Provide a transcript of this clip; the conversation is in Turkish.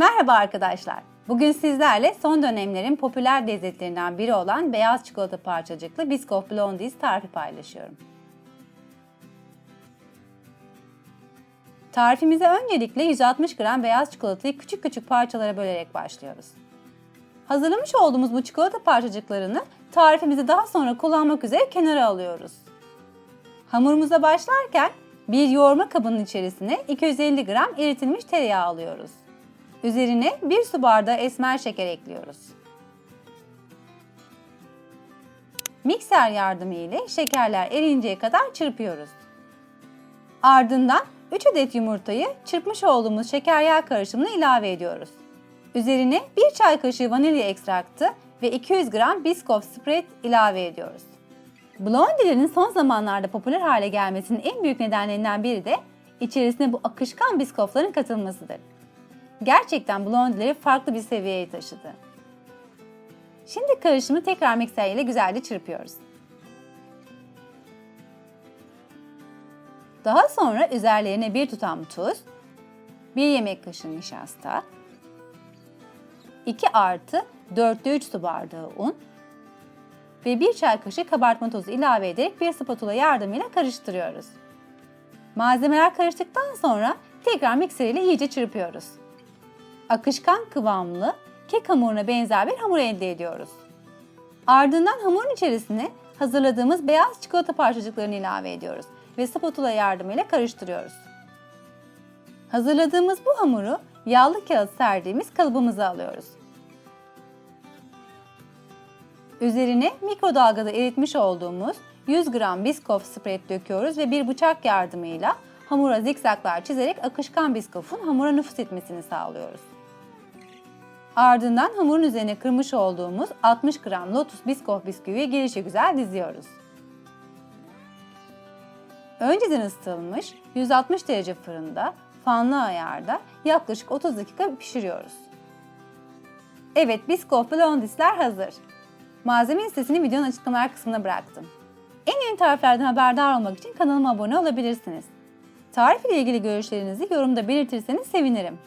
Merhaba arkadaşlar. Bugün sizlerle son dönemlerin popüler lezzetlerinden biri olan beyaz çikolata parçacıklı Biscoff Blondies tarifi paylaşıyorum. Tarifimize öncelikle 160 gram beyaz çikolatayı küçük küçük parçalara bölerek başlıyoruz. Hazırlamış olduğumuz bu çikolata parçacıklarını tarifimizi daha sonra kullanmak üzere kenara alıyoruz. Hamurumuza başlarken bir yoğurma kabının içerisine 250 gram eritilmiş tereyağı alıyoruz. Üzerine 1 su bardağı esmer şeker ekliyoruz. Mikser yardımı ile şekerler erinceye kadar çırpıyoruz. Ardından 3 adet yumurtayı çırpmış olduğumuz şeker yağ karışımına ilave ediyoruz. Üzerine 1 çay kaşığı vanilya ekstraktı ve 200 gram Biscoff spread ilave ediyoruz. Blondie'lerin son zamanlarda popüler hale gelmesinin en büyük nedenlerinden biri de içerisine bu akışkan biskofların katılmasıdır. Gerçekten blondieleri farklı bir seviyeye taşıdı. Şimdi karışımı tekrar mikser ile güzelce çırpıyoruz. Daha sonra üzerlerine bir tutam tuz, bir yemek kaşığı nişasta, 2 artı 4'te 3 su bardağı un ve 1 çay kaşığı kabartma tozu ilave ederek bir spatula yardımıyla karıştırıyoruz. Malzemeler karıştıktan sonra tekrar mikser ile iyice çırpıyoruz. Akışkan kıvamlı, kek hamuruna benzer bir hamur elde ediyoruz. Ardından hamurun içerisine hazırladığımız beyaz çikolata parçacıklarını ilave ediyoruz ve spatula yardımıyla karıştırıyoruz. Hazırladığımız bu hamuru yağlı kağıt serdiğimiz kalıbımıza alıyoruz. Üzerine mikrodalgada eritmiş olduğumuz 100 gram Biscoff spread döküyoruz ve bir bıçak yardımıyla hamura zikzaklar çizerek akışkan Biscoff'un hamura nüfus etmesini sağlıyoruz. Ardından hamurun üzerine kırmış olduğumuz 60 gram Lotus Biscoff bisküviyi gelişigüzel diziyoruz. Önceden ısıtılmış 160 derece fırında fanlı ayarda yaklaşık 30 dakika pişiriyoruz. Evet, Biscoff Blondies'ler hazır. Malzeme listesini videonun açıklamalar kısmına bıraktım. En yeni tariflerden haberdar olmak için kanalıma abone olabilirsiniz. Tarif ile ilgili görüşlerinizi yorumda belirtirseniz sevinirim.